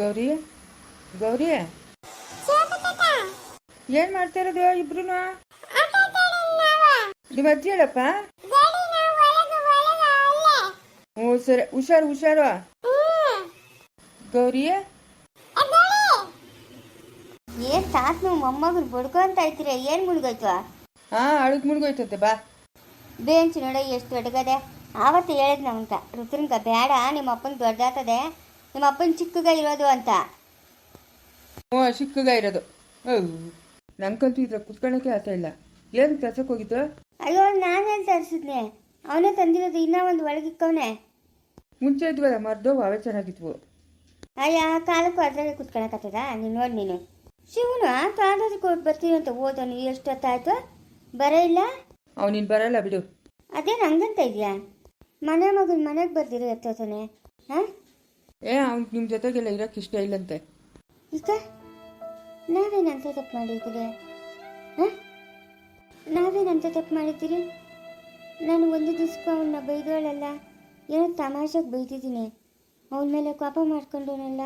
ಗೌರಿ? ಗೌರಿ? ಏನ್ ಮಾಡ್ತಾ ಇರೋದು ಇಬ್ರು ನೀವ್ ಅಜ್ಜಿ ಹೇಳಪ್ಪ. ಹ್ಞೂ ಸರಿ. ಹುಷಾರು ಹುಷಾರು. ಗೌರಿ? ಏನ್ ತಾತ್ ನೀವು ಮೊಮ್ಮಗನ್ ಬಡ್ಕೊಂತ ಇರ್ತೀರ ಏನ್ ಮುಳುಗೋಯ್ತು? ಹಾ ಅಳಗ್ ಮುಳುಗೋಯ್ತಂತೆ ಬಾ. ಬೇಂಚ್ ನೋಡ ಎಷ್ಟು ದೊಡ್ಡಗದೆ. ಆವತ್ತು ಹೇಳಿದ್ ನಮ್ಗ ರುದ್ರನ್ಗ ಬೇಡ ನಿಮ್ಮ ಅಪ್ಪನ ದೊಡ್ಡದಾತದೆ. ನಿಮ್ಮ ಅಪ್ಪನ ಚಿಕ್ಕಗ ಇರೋದು ಅಂತ. ಹ್ಞೂ ಚಿಕ್ಕಗ ಇರೋದು. ನಂಗಂತೂ ಇದ್ರ ಕುತ್ಕೊಳ್ಳೋಕೆ ಆಸೆ ಇಲ್ಲ. ಏನು ಕೆಲಸಕ್ಕೆ ಹೋಗಿದ್ದು ಅಯ್ಯೋ ನಾನೇ ತರಿಸಿದ್ನೆ? ಅವನೇ ತಂದಿರೋದು ಇನ್ನೂ ಒಂದು ಒಳಗಿಕ್ಕವನೆ. ಮುಂಚೆ ಇದ್ವಲ್ಲ ಮರ್ದೋ ಅವೇ ಚೆನ್ನಾಗಿದ್ವು. ಅಯ್ಯ ಕಾಲಕ್ಕೂ ಅದರಲ್ಲೇ ಕುತ್ಕೊಳಕತ್ತದ ನೀನು ನೋಡಿ ನೀನು. ಶಿವನು ಕಾಲೇಜಿಗೆ ಹೋಗಿ ಬರ್ತೀನಿ ಅಂತ ಓದೋನು ಎಷ್ಟೊತ್ತಾಯ್ತು? ಬರ ಇಲ್ಲ? ಅವನಿನ್ ಬರಲ್ಲ ಬಿಡು. ಅದೇನು ಹಂಗಂತ ಇದೆಯಾ? ಮನೆ ಮಗನ ಮನೆಗೆ ಬರ್ದಿರೋ ಎತ್ತೋತಾನೆ ಹಾಂ? ಏ ಅವ್ನ್ ನಿಮ್ಮ ಜೊತೆಗೆಲ್ಲ ಇರಕ್ಕೆ ಇಷ್ಟ ಇಲ್ಲಂತೆ. ಈಗ ನಾವೇನಂತ ತಪ್ಪು ಮಾಡಿದ್ದೀರಿ? ಹಾಂ? ನಾವೇನಂತ ತಪ್ಪು ಮಾಡಿದ್ದೀರಿ? ನಾನು ಒಂದು ದಿವ್ಸಕ್ಕೂ ಅವನ್ನ ಬೈದೋಳಲ್ಲ ಏನೋ ತಮಾಷೆಗೆ ಬೈದಿದ್ದೀನಿ. ಅವನ ಮೇಲೆ ಕೋಪ ಮಾಡ್ಕೊಂಡವನಲ್ಲ.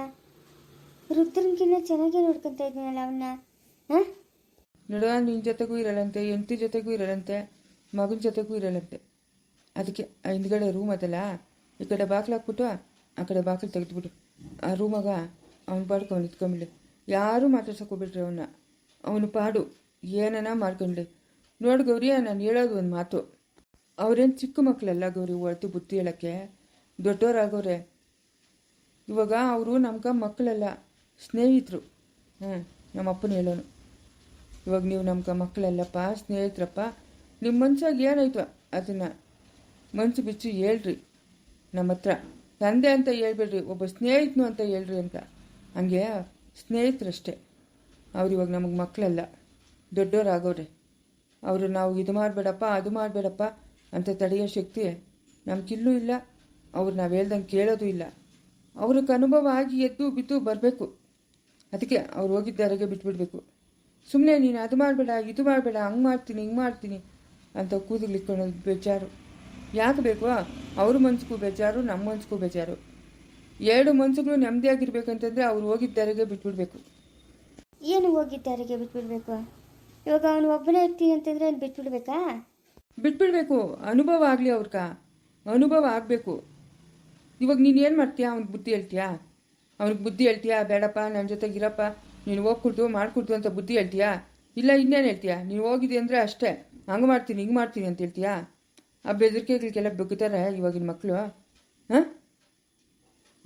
ರುದ್ರನ್ಕಿನ್ನ ಚೆನ್ನಾಗೇ ನೋಡ್ಕೊತಾ ಇದ್ದೀನಲ್ಲ ಅವನ್ನ ಹಾಂ? ನೋಡುವ ನಿನ್ನ ಜೊತೆಗೂ ಇರಲ್ಲಂತೆ ಹೆಂಡತಿ ಜೊತೆಗೂ ಇರಲ್ಲಂತೆ ಮಗನ ಜೊತೆಗೂ ಇರಲ್ಲಂತೆ. ಅದಕ್ಕೆ ಆ ಹಿಂದ್ಗಡೆ ರೂಮ್ ಅದಲ್ಲ ಈ ಕಡೆ ಬಾಗಿಲು ಹಾಕ್ಬಿಟ್ಟು ಆ ಕಡೆ ಬಾಗಿಲು ತೆಗೆದುಬಿಟ್ಟು ಆ ರೂಮಾಗ ಅವ್ನ ಪಾಡ್ಕ, ಅವ್ನು ಇಟ್ಕೊಂಬಿಡಿ ಯಾರೂ ಮಾತಾಡ್ಸಕ್ಕೆ ಹೋಗ್ಬಿಟ್ರಿ ಅವನ್ನ ಅವನು ಪಾಡು. ಏನನ ಮಾಡ್ಕೊಂಡ್ಲಿ. ನೋಡು ಗೌರಿ, ನಾನು ಹೇಳೋದು ಒಂದು ಮಾತು. ಅವ್ರೇನು ಚಿಕ್ಕ ಮಕ್ಕಳೆಲ್ಲ ಗೌರಿ ಹೊರತು ಬುದ್ಧಿ ಹೇಳೋಕ್ಕೆ? ದೊಡ್ಡವರಾಗೋರೆ ಇವಾಗ ಅವರು ನಮ್ಗೆ ಮಕ್ಕಳೆಲ್ಲ ಸ್ನೇಹಿತರು. ಹ್ಞೂ ನಮ್ಮ ಅಪ್ಪನ ಹೇಳೋನು. ಇವಾಗ ನೀವು ನಮ್ಗೆ ಮಕ್ಕಳೆಲ್ಲಪ್ಪ ಸ್ನೇಹಿತರಪ್ಪ ನಿಮ್ಮ ಮನ್ಸಾಗ ಏನಾಯ್ತು? ಅದನ್ನು ಮನ್ಸು ಬಿಚ್ಚಿ ಹೇಳ್ರಿ. ನಮ್ಮ ಹತ್ರ ತಂದೆ ಅಂತ ಹೇಳ್ಬೇಡ್ರಿ, ಒಬ್ಬ ಸ್ನೇಹಿತನು ಅಂತ ಹೇಳ್ರಿ ಅಂತ. ಹಂಗೆ ಸ್ನೇಹಿತರಷ್ಟೇ. ಅವ್ರು ಇವಾಗ ನಮಗೆ ಮಕ್ಕಳಲ್ಲ ದೊಡ್ಡವರಾಗೋರೆ ಅವರು ನಾವು ಇದು ಮಾಡಬೇಡಪ್ಪ, ಅದು ಮಾಡಬೇಡಪ್ಪ ಅಂತ ತಡೆಯೋ ಶಕ್ತಿ ನಮಗಿಲ್ಲೂ ಇಲ್ಲ. ಅವ್ರು ನಾವು ಹೇಳ್ದಂಗೆ ಕೇಳೋದು ಇಲ್ಲ. ಅವ್ರಿಗೆ ಅನುಭವ ಆಗಿ ಎದ್ದು ಬಿದ್ದು ಬರಬೇಕು. ಅದಕ್ಕೆ ಅವ್ರು ಹೋಗಿದ್ದಾರೆಗೆ ಬಿಟ್ಬಿಡ್ಬೇಕು. ಸುಮ್ಮನೆ ನೀನು ಅದು ಮಾಡಬೇಡ, ಇದು ಮಾಡಬೇಡ, ಹಂಗೆ ಮಾಡ್ತೀನಿ, ಹಿಂಗೆ ಮಾಡ್ತೀನಿ ಅಂತ ಕೂದಲಿಕ್ಕೊಳ್ಳೋದು ಬೇಜಾರು. ಯಾಕೆ ಬೇಕು? ಅವ್ರ ಮನ್ಸಿಗೂ ಬೇಜಾರು ನಮ್ಮ ಮನ್ಸಿಗೂ ಬೇಜಾರು. ಎರಡು ಮನ್ಸಿಗೂ ನೆಮ್ಮದಿಯಾಗಿರ್ಬೇಕಂತಂದರೆ ಅವ್ರು ಹೋಗಿದ್ದಾರೆಗೆ ಬಿಟ್ಬಿಡ್ಬೇಕು. ಏನು ಹೋಗಿದ್ದಾರೆಗೆ ಬಿಟ್ಬಿಡ್ಬೇಕು? ಇವಾಗ ಅವನು ಒಬ್ಬನೇ ಇರ್ತೀನಿ ಅಂತಂದ್ರೆ ಅವ್ನು ಬಿಟ್ಬಿಡ್ಬೇಕಾ? ಬಿಟ್ಬಿಡ್ಬೇಕು. ಅನುಭವ ಆಗಲಿ ಅವ್ರಕ ಅನುಭವ ಆಗಬೇಕು. ಇವಾಗ ನೀನು ಏನು ಮಾಡ್ತೀಯಾ? ಅವ್ನಿಗೆ ಬುದ್ಧಿ ಹೇಳ್ತೀಯಾ? ಅವ್ನಿಗೆ ಬುದ್ಧಿ ಹೇಳ್ತೀಯಾ? ಬೇಡಪ್ಪ ನನ್ನ ಜೊತೆಗೆ ಇರಪ್ಪ ನೀನು ಹೋಗ್ಕೊಡ್ತು ಮಾಡ್ಕೊಡ್ತು ಅಂತ ಬುದ್ಧಿ ಹೇಳ್ತೀಯಾ? ಇಲ್ಲ ಇನ್ನೇನು ಹೇಳ್ತೀಯಾ? ನೀನು ಹೋಗಿದೆ ಅಂದರೆ ಅಷ್ಟೇ. ಹಂಗೆ ಮಾಡ್ತೀನಿ ಹಿಂಗೆ ಮಾಡ್ತೀನಿ ಅಂತ ಹೇಳ್ತೀಯಾ? ಆ ಬೆದರಿಕೆಗಳಿಗೆಲ್ಲ ಬಗ್ಗುತ್ತಾರ ಇವಾಗಿನ ಮಕ್ಕಳು ಹಾಂ?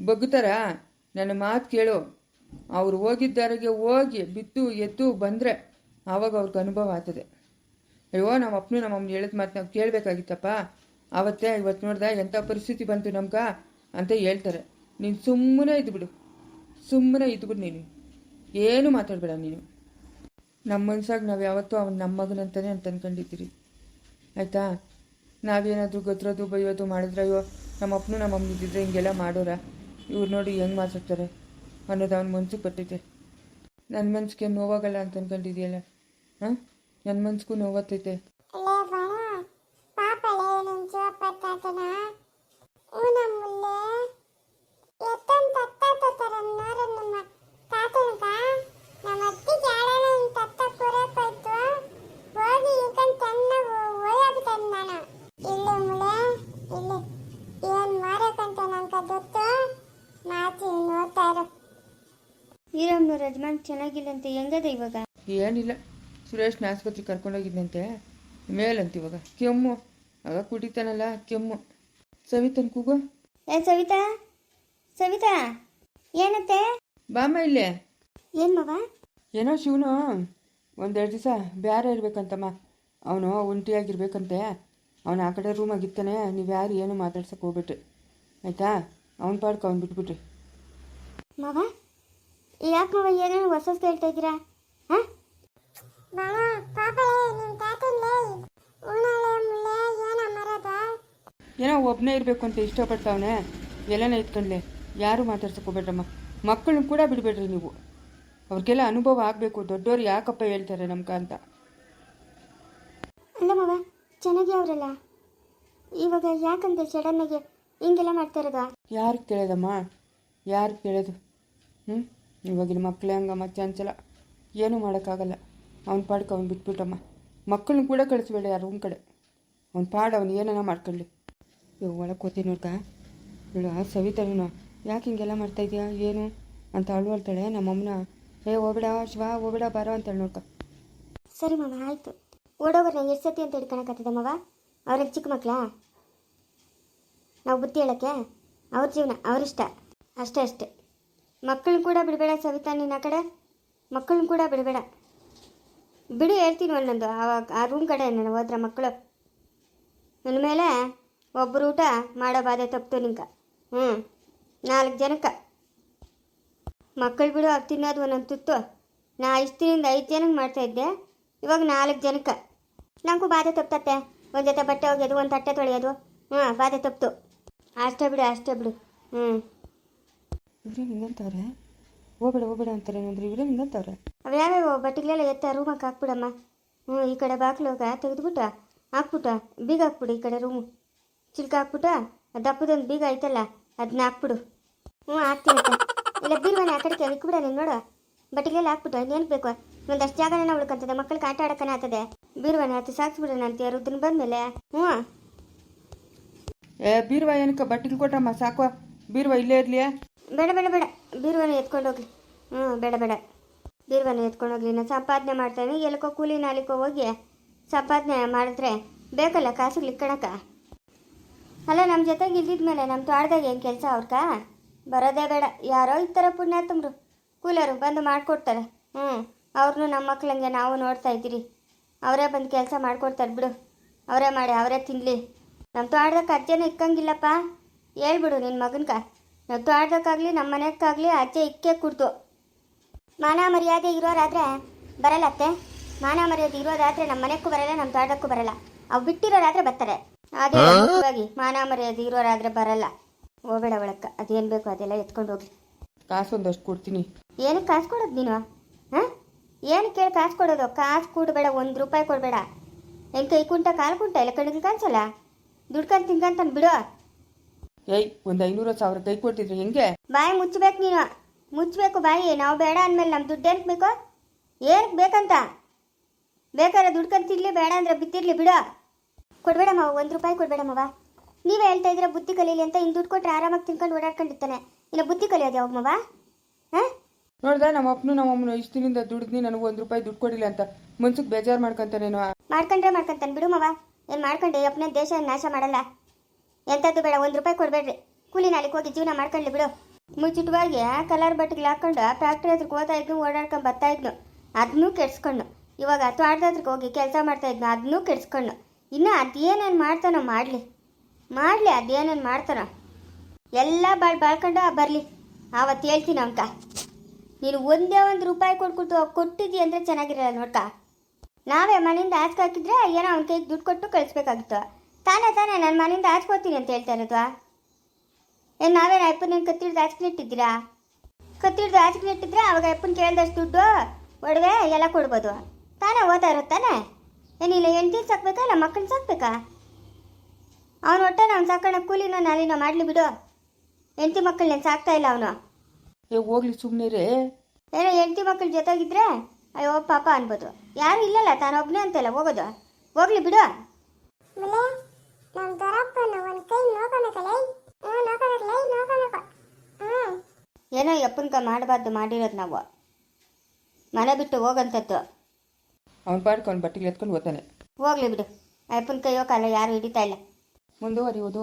ಬಗ್ಗುತ್ತಾರ? ನನ್ನ ಮಾತು ಕೇಳು. ಅವ್ರು ಹೋಗಿದ್ದಾರಿಗೆ ಹೋಗಿ ಬಿತ್ತು ಎದ್ದು ಬಂದರೆ ಆವಾಗ ಅವ್ರಿಗೆ ಅನುಭವ ಆಗ್ತದೆ. ಅಯ್ಯೋ, ನಮ್ಮ ಅಪ್ಪನು ನಮ್ಮ ಅಮ್ಮನ ಹೇಳಿದ ಮಾತು ನಾವು ಕೇಳಬೇಕಾಗಿತ್ತಪ್ಪ. ಆವತ್ತೇ ಇವತ್ತು ನೋಡ್ದೆ ಎಂಥ ಪರಿಸ್ಥಿತಿ ಬಂತು ನಮ್ಗ ಅಂತ ಹೇಳ್ತಾರೆ. ನೀನು ಸುಮ್ಮನೆ ಇದ್ಬಿಡು ಸುಮ್ಮನೆ ಇದ್ಬಿಡು ನೀನು. ಏನು ಮಾತಾಡಬೇಡ ನೀನು. ನಮ್ಮ ಮನ್ಸಾಗ ನಾವು ಯಾವತ್ತೂ ಅವನು ನಮ್ಮ ಮಗನಂತಾನೆ ಅಂತ ಅಂದ್ಕೊಂಡಿದ್ದೀರಿ ಆಯಿತಾ? ನಾವೇನಾದರೂ ಗೊತ್ತಿರೋದು ಬೈಯೋದು ಮಾಡಿದ್ರೆ ಅಯ್ಯೋ ನಮ್ಮ ಅಪ್ಪನು ನಮ್ಮ ಅಮ್ಮ ಇದ್ದಿದ್ರೆ ಹಿಂಗೆಲ್ಲ ಮಾಡೋರ? ಇವ್ರು ನೋಡಿ ಹೆಂಗೆ ಮಾತಾಡ್ತಾರೆ ಅನ್ನೋದು ಅವ್ನ ಮನ್ಸಿಗೆ ಬರ್ತೈತೆ. ನನ್ನ ಮನ್ಸಿಗೆ ನೋವಾಗಲ್ಲ ಅಂತ ಅಂದ್ಕೊಂಡಿದೆಯಲ್ಲ ಹಾಂ? ನನ್ನ ಮನ್ಸಿಗೂ ನೋವತ್ತೈತೆ ಈರಮ್ಮನವ್ರ ಯಜಮಾನ್ ಚೆನ್ನಾಗಿಲ್ಲ ಅಂತ ಹೆಂಗದ ಇವಾಗ? ಏನಿಲ್ಲ ಸುರೇಶ್ನ ಆಸ್ಪತ್ರೆಗೆ ಕರ್ಕೊಂಡೋಗಿದ್ದಂತೆ ಮೇಲಂತ ಇವಾಗ. ಕೆಮ್ಮು ಆಗ ಕುಡಿತಾನಲ್ಲ ಕೆಮ್ಮು. ಸವಿತನ್ ಕೂಗು. ಏ ಸವಿತಾ ಸವಿತಾ ಏನತ್ತೆ? ಬಾಮ್ಮ ಇಲ್ಲೇ? ಏನ್ ಮಗ ಏನೋ ಶಿವನು ಒಂದೆರಡು ದಿವಸ ಬೇರೆ ಇರ್ಬೇಕಂತಮ್ಮ. ಅವನು ಒಂಟಿಯಾಗಿರ್ಬೇಕಂತೆ. ಅವನು ಆ ಕಡೆ ರೂಮಾಗಿರ್ತಾನೆ ನೀವು ಯಾರು ಏನು ಮಾತಾಡ್ಸಕ್ಕೆ ಹೋಗ್ಬಿಟ್ರಿ. ಆಯಿತಾ? ಅವ್ನು ಪಾಡ್ಕ ಅವ್ನು ಬಿಟ್ಬಿಟ್ರಿ. ಮವ? ಯಾಕೆ ಮವ ಏನೇನು ಹೊಸ ಕೇಳ್ತಾ ಇದ್ದೀರಾ? ಹಾಂ? ಪಾಪಳೆ ಮುಳ್ಳೆ ಏನ ಮರದ? ಏನೋ ಒಬ್ಬನೇ ಇರಬೇಕು ಅಂತ ಇಷ್ಟಪಡ್ತಾವನೆ. ಎಲ್ಲನ ಇಟ್ಕೊಂಡ್ಲೆ ಯಾರು ಹೋಗ್ಬೇಡ್ರಮ್ಮ ಮಕ್ಕಳನ್ನ ಕೂಡ ಬಿಡಬೇಡ್ರಿ ನೀವು. ಅವ್ರಿಗೆಲ್ಲ ಅನುಭವ ಆಗಬೇಕು. ದೊಡ್ಡವ್ರು ಯಾಕಪ್ಪ ಹೇಳ್ತಾರೆ ನಮ್ಗೆ ಅಂತ. ಅಲ್ಲ ಮಾವ ಚೆನ್ನಾಗಿ ಅವರಲ್ಲ. ಇವಾಗ ಯಾಕಂತ ಸಡನ್ನಾಗಿ ಹಿಂಗೆಲ್ಲ ಮಾಡ್ತಾ ಯಾರು ಯಾರಿಗೆ ಕೇಳೋದಮ್ಮ? ಯಾರಿಗೆ ಕೇಳೋದು? ಹ್ಞೂ ಇವಾಗಿನ ಮಕ್ಕಳೇ ಹಂಗಮ್ಮ ಚಂಚಲ ಏನೂ ಮಾಡೋಕ್ಕಾಗಲ್ಲ. ಅವ್ನ ಪಾಡ್ಕ ಅವ್ನು ಬಿಟ್ಬಿಟ್ಟಮ್ಮ. ಮಕ್ಕಳನ್ನ ಕೂಡ ಕಳಿಸ್ಬೇಡ ಯಾರು ರೂಮ್ ಕಡೆ. ಅವ್ನ ಪಾಡ, ಅವ್ನು ಏನಾನ ಮಾಡ್ಕೊಳ್ಳಿ. ಇವಾಗ ಒಳಗೆ ಕೂತಿ ನೋಡ್ಕ. ಬೇಡ ಸವಿತಾನ ಯಾಕೆ ಹಿಂಗೆಲ್ಲ ಮಾಡ್ತಾ ಇದೀಯಾ? ಏನು? ಅಂತ ಅಳು ಅಳ್ತಾಳೆ ನಮ್ಮಮ್ಮನ. ಏ, ಹೋಗ್ಬೇಡ, ಶಿವ, ಹೋಗ್ಬೇಡ, ಬಾರೋ ಅಂತೇಳಿ ನೋಡ್ಕ. ಸರಿ ಮಾಮ, ಆಯಿತು. ಓಡೋಗ್ರನ್ನ ಎಷ್ಟು ಸತಿ ಅಂತ ಹಿಡ್ಕೊಳಕತ್ತದ ಮಾವ? ಅವ್ರಿಗೆ ಚಿಕ್ಕ ಮಕ್ಕಳಾ ನಾವು ಬುದ್ಧಿ ಹೇಳಕ್ಕೆ? ಅವ್ರ ಜೀವನ ಅವರಿಷ್ಟ ಅಷ್ಟೇ ಅಷ್ಟೇ. ಮಕ್ಕಳನ್ನ ಕೂಡ ಬಿಡಬೇಡ ಸವಿತಾ, ನಿನ್ನ ಕಡೆ. ಮಕ್ಕಳನ್ನ ಕೂಡ ಬಿಡಬೇಡ. ಬಿಡು, ಹೇಳ್ತೀನಿ ಒಂದೊಂದು ಆವಾಗ ಆ ರೂಮ್ ಕಡೆ ನಾನು ಹೋದ್ರೆ ಮಕ್ಕಳು. ನನ್ನ ಮೇಲೆ ಒಬ್ಬರು ಊಟ ಮಾಡೋ ಬಾಧೆ ತಪ್ಪಿತು ನಿಂಗೆ. ಹ್ಞೂ ನಾಲ್ಕು ಜನಕ್ಕೆ. ಮಕ್ಕಳು ಬಿಡು ಅದು ತಿನ್ನೋದು ಒಂದೊಂದು ತುತ್ತು ನಾ ಇಷ್ಟು ದಿನದಿಂದ ಐದು ಜನಕ್ಕೆ ಮಾಡ್ತಾ ಇದ್ದೆ. ಇವಾಗ ನಾಲ್ಕು ಜನಕ್ಕೆ. ನನಗೂ ಬಾಧೆ ತಪ್ಪತ್ತೆ ಒಂದು ಜೊತೆ ಬಟ್ಟೆ ಒಗೆಯೋದು ಒಂದು ತಟ್ಟೆ ತೊಳೆಯೋದು. ಹಾಂ ಬಾಧೆ ತಪ್ಪಿತು ಅಷ್ಟೇ ಬಿಡು ಅಷ್ಟೇ ಬಿಡು. ಹ್ಞೂ ಇವ್ರೇ ಹಿಂಗಂತವ್ರೆ? ಹೋಗ್ಬೇಡ ಹೋಗ್ಬೇಡ ಅಂತಾರೆ ಏನಂದ್ರೆ ಇವರೇ ಹಿಂಗಂತವ್ರೆ? ಅವು ಯಾವ್ಯಾವ ಬಟ್ಟೆಗಳೆಲ್ಲ ಎತ್ತ ರೂಮಕ್ಕೆ ಹಾಕ್ಬಿಡಮ್ಮ. ಹ್ಞೂ ಈ ಕಡೆ ಬಾಗಿಲೋಗ ತೆಗೆದ್ಬಿಟ್ಟ ಹಾಕ್ಬಿಟ್ಟ ಬೀಗ ಹಾಕ್ಬಿಡು ಈ ಕಡೆ ರೂಮು ಚಿಲ್ಕ ಹಾಕ್ಬಿಟ್ಟ ದಪ್ಪದೊಂದು ಬೀಗ ಐತಲ್ಲ ಅದನ್ನ ಹಾಕ್ಬಿಡು. ಹ್ಞೂ ಹಾಕ್ತೀನಿ. ಇಲ್ಲ ಬೀರ್ವಾನೆ ಆ ಕಡೆಗೆ ಇಕ್ಬಿಡ ನೀನು ನೋಡು. ಬಟ್ಟೆಗೆಲ್ಲ ಹಾಕ್ಬಿಟ್ಟು ಇನ್ನೇನು ಬೇಕು? ಒಂದಷ್ಟು ಜಾಗನ ಉಳ್ಕೊಂತದೆ ಮಕ್ಕಳಿಗೆ ಆಟ ಆಡಕ್ಕನ ಆತದೆ ಬೀರ್ವಾನೆ ಹತ್ತು ಸಾಕ್ಸ್ಬಿಡೋಣ ಅಂತ ರುದ್ರನ್ ಬಂದಮೇಲೆ? ಹ್ಞೂ ಏ ಬೀರ್ವ ಏನಕ್ಕೆ ಬಟ್ಟೆಗೆ ಕೊಟ್ರಮ್ಮ ಸಾಕು. ಬೀರ್ವ ಇಲ್ಲೇ ಇರಲಿ ಬೇಡ ಬೇಡ ಬೇಡ. ಬೀರ್ವಾನ ಎತ್ಕೊಂಡೋಗ್ಲಿ ಹ್ಞೂ, ಬೇಡ ಬೇಡ. ಬೀರ್ವಾನ ಎತ್ಕೊಂಡೋಗ್ಲಿ ನಾನು ಸಂಪಾದನೆ ಮಾಡ್ತಾನೆ. ಎಲ್ಕೋ ಕೂಲಿ ನಾಲಿಕೋ ಹೋಗಿ ಸಂಪಾದನೆ ಮಾಡಿದ್ರೆ ಬೇಕಲ್ಲ ಕಾಸು ಇಕ್ಕಣಕ ಅಲ್ಲ ನಮ್ಮ ಜೊತೆಗೆ ಇದ್ದಿದ್ಮೇಲೆ ನಮ್ಮ ತೋಟದಾಗ ಏನು ಕೆಲಸ ಅವ್ರಕ? ಬರೋದೇ ಬೇಡ. ಯಾರೋ ಥರ ತುಂಬರು ಕೂಲರು ಬಂದು ಮಾಡಿಕೊಡ್ತಾರೆ. ಹ್ಞೂ ಅವ್ರನ್ನೂ ನಮ್ಮ ಮಕ್ಳಂಗೆ ನಾವು ನೋಡ್ತಾ ಇದ್ದೀರಿ. ಅವರೇ ಬಂದು ಕೆಲಸ ಮಾಡಿಕೊಡ್ತಾರೆ ಬಿಡು. ಅವರೇ ಮಾಡಿ, ಅವರೇ ತಿನ್ನಲಿ ನಮ್ಮ ತೋಟದಾಗ ಅಜ್ಜನ ಇಕ್ಕಂಗಿಲ್ಲಪ್ಪ. ಹೇಳ್ಬಿಡು ನಿನ್ನ ಮಗನ್ಕ. ನಾವು ತೋಟದಕ್ಕಾಗಲಿ ನಮ್ಮ ಮನೆಗಾಗಲಿ ಅಜ್ಜೆ ಇಕ್ಕೇ ಕುಡ್ತು ಮಾನ ಮರ್ಯಾದೆ ಇರೋರಾದರೆ ಬರಲ್ಲ ಅತ್ತೆ. ಮಾನ ಮರ್ಯಾದೆ ಇರೋದಾದರೆ ನಮ್ಮ ಮನೆಗೂ ಬರಲ್ಲ ನಮ್ಮ ತೋಟಕ್ಕೂ ಬರಲ್ಲ. ಅವು ಬಿಟ್ಟಿರೋರಾದರೆ ಬರ್ತಾರೆ. ಅದೇ ಮುಖ್ಯವಾಗಿ ಮಾನ ಮರ್ಯಾದೆ ಇರೋರಾದರೆ ಬರಲ್ಲ. ಹೋಗಬೇಡ ಒಳಕ್ಕ ಅದೇನು ಬೇಕು ಅದೆಲ್ಲ ಎತ್ಕೊಂಡು ಹೋಗಿ. ಕಾಸು ಒಂದಷ್ಟು ಕೊಡ್ತೀನಿ. ಏನಕ್ಕೆ ಕಾಸು ಕೊಡೋದು ನೀನು? ಹಾಂ? ಏನು ಕೇಳಿ ಕಾಸು ಕೊಡೋದು? ಕಾಸು ಕೊಡಬೇಡ ಒಂದು ರೂಪಾಯಿ ಕೊಡಬೇಡ. ಹೆಂಗೆ ಕೈ ಕುಂಟ ಕಾಲು ಕುಂಟ ಎಲ್ಲ ಕಣ್ಣಿಗೆ ಕಾಣಿಸಲ್ಲ? ದುಡ್ಕೊಂಡು ತಿನ್ಕಂತಾನೆ ಬಿಡು. ಏಯ್ ಒಂದು ಐನೂರು ಸಾವಿರ ಕೈ ಕೊಟ್ಟಿದ್ರೆ ಹೆಂಗೆ? ಬಾಯಿ ಮುಚ್ಚಬೇಕು ನೀನು. ಮುಚ್ಚಬೇಕು ಬಾಯಿ ನಾವು ಬೇಡ ಅಂದ್ಮೇಲೆ ನಮ್ಮ ದುಡ್ಡು ಏನಕ್ಕೆ ಬೇಕು? ಏನಕ್ಕೆ ಬೇಕಂತ? ಬೇಕಾದ್ರೆ ದುಡ್ಕೊಂಡು ತಿರ್ಲಿ ಬೇಡ ಅಂದ್ರೆ ಬಿತ್ತಿರ್ಲಿ ಬಿಡು. ಕೊಡ್ಬೇಡ ಒಂದ್ ರೂಪಾಯಿ ಕೊಡ್ಬೇಡ ಮಾವ ನೀವೇ ಹೇಳ್ತಾ ಇದ್ರೆ ಬುದ್ಧಿ ಕಲೀಲಿ ಅಂತ ಇನ್ ದುಡ್ಡು ಕೊಟ್ಟರೆ ಆರಾಮಾಗಿ ತಿನ್ಕೊಂಡು ಓಡಾಡ್ಕೊಂಡಿರ್ತಾನೆ. ಇಲ್ಲ ಬುದ್ಧಿ ಕಲಿಯೋದು ಯಾವಾಗ ಮಾವ? ಹಾಂ? ನೋಡ್ದ ನಮ್ಮ ಅಪ್ಪನು ನಮ್ಮ ಅಮ್ಮನು ಇಷ್ಟು ದಿನದಿಂದ ದುಡ್ದು ನನಗೆ ಒಂದು ರೂಪಾಯಿ ದುಡ್ಡು ಕೊಡಿಲ್ಲ ಅಂತ. ಮನ್ಸಿಗೆ ಬೇಜಾರು ಮಾಡ್ಕೊಂತಾನೇನೋ. ಮಾಡ್ಕೊಂಡ್ರೆ ಮಾಡ್ಕೊಂತಾನೆ. ಬಿಡು ಮವ ಏನು ಮಾಡ್ಕೊಂಡೆ ಅಪ್ಪನೇ ದೇಶ ನಾಶ ಮಾಡಲ್ಲ. ಎಂಥದ್ದು ಬೇಡ, ಒಂದು ರೂಪಾಯಿ ಕೊಡಬೇಡ್ರಿ. ಕೂಲಿ ನಾಲಿಗೆ ಹೋಗಿ ಜೀವನ ಮಾಡ್ಕೊಳ್ಳಿ ಬಿಡು. ಮುಚ್ಚಿಟ್ವಾಗಿ ಕಲರ್ ಬಟ್ಟೆಗಳು ಹಾಕೊಂಡು ಫ್ಯಾಕ್ಟ್ರಿ ಹತ್ರಕ್ಕೆ ಹೋಗ್ತಾ ಇದ್ನು ಓಡಾಡ್ಕೊಂಡು ಬರ್ತಾ ಇದ್ನು ಅದನ್ನೂ ಕೆಡ್ಸ್ಕೊಂಡು ಇವಾಗ ತೋಟದ ಹತ್ರಕ್ಕೆ ಹೋಗಿ ಕೆಲಸ ಮಾಡ್ತಾ ಇದ್ನು ಅದನ್ನೂ ಕೆಡ್ಸ್ಕೊಂಡು ಇನ್ನು ಅದೇನೇನು ಮಾಡ್ತಾನೋ ಮಾಡಲಿ. ಮಾಡಲಿ ಅದೇನೇನು ಮಾಡ್ತಾನೋ. ಎಲ್ಲ ಬಾಳ್ ಬಾಳ್ಕೊಂಡು ಬರಲಿ. ಆವತ್ತು ಹೇಳ್ತೀನಿ ಅಂಕ. ನೀನು ಒಂದೇ ಒಂದು ರೂಪಾಯಿ ಕೊಟ್ಕೊಟ್ಟು ಕೊಟ್ಟಿದ್ದಿ ಅಂದರೆ ಚೆನ್ನಾಗಿರಲ್ಲ ನೋಡ್ಕ. ನಾವೇ ಮನೆಯಿಂದ ಆಚೆ ಹಾಕಿದ್ರೆ ಏನೋ ಅವ್ನ ಕೈಗೆ ದುಡ್ಡು ಕೊಟ್ಟು ಕಳಿಸ್ಬೇಕಾಗಿತ್ತು. ತಾನೇ ತಾನೇ ನನ್ನ ಮನೆಯಿಂದ ಆಚ್ಕೋತೀನಿ ಅಂತ ಹೇಳ್ತಾ ಇರೋದು. ಏನು ನಾವೇನು ಅಪ್ಪನ ಕತ್ತಿಡ್ದು ಆಚೆ ಇಟ್ಟಿದ್ದೀರಾ ಕತ್ತಿಡ್ದು ಇಟ್ಟಿದ್ರೆ ಅವಾಗ ಅಪ್ಪನ ಕೇಳಿದಷ್ಟು ದುಡ್ಡು ಒಡವೆ ಎಲ್ಲ ಕೊಡ್ಬೋದು. ತಾನೇ ಓದ್ತಾ ಇರೋದು ತಾನೇ? ಏನಿಲ್ಲ ಹೆಂಡ್ತಿ ಸಾಕ್ಬೇಕಾ ಇಲ್ಲ ಮಕ್ಕಳನ್ನ ಸಾಕ್ಬೇಕಾ? ಅವನು ಒಟ್ಟೆ ನಾನು ಸಾಕೋಣ ಕೂಲಿನೋ ನಾಲಿನೋ ಮಾಡಲಿ ಬಿಡು. ಹೆಂಡ್ತಿ ಮಕ್ಕಳನ್ನ ಸಾಕ್ತಾ ಇಲ್ಲ ಅವನು. ಏ ಹೋಗ್ಲಿ ಸುಮ್ಮನೆ ರೇ ಏನೋ ಹೆಂಡತಿ ಮಕ್ಕಳ ಜೊತೆಗಿದ್ರೆ ಅಯ್ಯೋ ಪಾಪ ಅನ್ಬೋದು. ಯಾರು ಇಲ್ಲಲ್ಲ ತಾನೊಬ್ಬನೇ ಅಂತಲ್ಲ ಹೋಗೋದು. ಹೋಗ್ಲಿ ಬಿಡು. ಮುಲೆ ನಮ್ಮ ದೊರಪ್ಪನ ಒಂದು ಕೈ ನೋಡ್ಕೊಬೇಕಲ್ಲ ಹ್ಞೂ ನೋಡ್ಕೊಬೇಕಲ್ಲ ನೋಡ್ಕೊಬೇಕು ಹ್ಞೂ ಏನೋ ಯಪ್ಪನ್ಕ ಮಾಡಬಾರ್ದು ಮಾಡಿರೋದು ನಾವು. ಮನೆ ಬಿಟ್ಟು ಹೋಗಂತದ್ದು. ಅವ್ನು ಪಾಡ್ಕೊಂಡು ಬಟ್ಟೆಗೆ ಎತ್ಕೊಂಡು ಹೋಗ್ತಾನೆ. ಹೋಗ್ಲಿ ಬಿಡು. ಅಪ್ಪನ ಕೈಯೋ ಕಾಲ ಯಾರು ಹಿಡಿತಾ ಇಲ್ಲ. ಮುಂದುವರಿಯೋದು